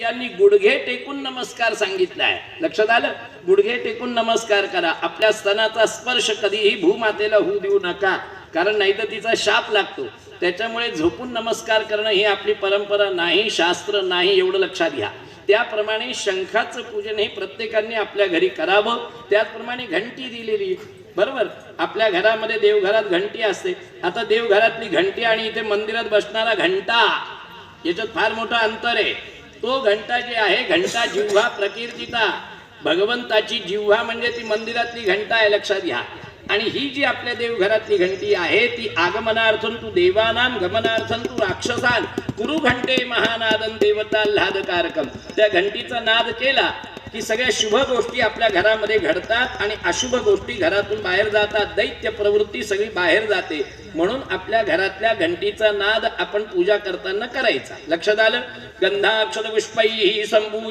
यांनी गुडघे टेकून नमस्कार सांगितलाय. लक्षात आलं? गुडघे टेकून नमस्कार करा. आपल्या स्तनाचा स्पर्श कधीही भूमातेला होऊ देऊ नका कारण नाही तर तिचा शाप लागतो. त्याच्यामुळे झोपून नमस्कार करणं ही आपली परंपरा नाही शास्त्र नाही एवढं लक्षात घ्या. त्याप्रमाणे शंखाचं पूजन हे प्रत्येकाने आपल्या घरी करावं. त्याचप्रमाणे घंटी दिलेली. बरोबर? आपल्या घरामध्ये देवघरात घंटी असते. आता देवघरातली घंटी आणि इथे मंदिरात बसणारा घंटा याच्यात फार मोठं अंतर आहे. तो घंटा जे आहे घंटा जिव्हा प्रकीर्तीचा भगवंताची जिव्हा म्हणजे ती मंदिरातली घंटा आहे लक्षात घ्या. आणि ही जी आपल्या देवघरातली घंटी आहे ती आगमनार्थन तू देवानाम गमनार्थन तू राक्षसान. गुरु घंटे महानादन देवता ल्हादकारकम त्या घंटीचा नाद केला की सगळ्या शुभ गोष्टी आपल्या घरामध्ये घडतात आणि अशुभ गोष्टी घरातून बाहेर जातात. दैत्य प्रवृत्ती सगळी बाहेर जाते. म्हणून आपल्या घरातल्या घंटीचा नाद आपण पूजा करताना करायचा. लक्षात आलं? गंधाक्षर पुष्पैही संभू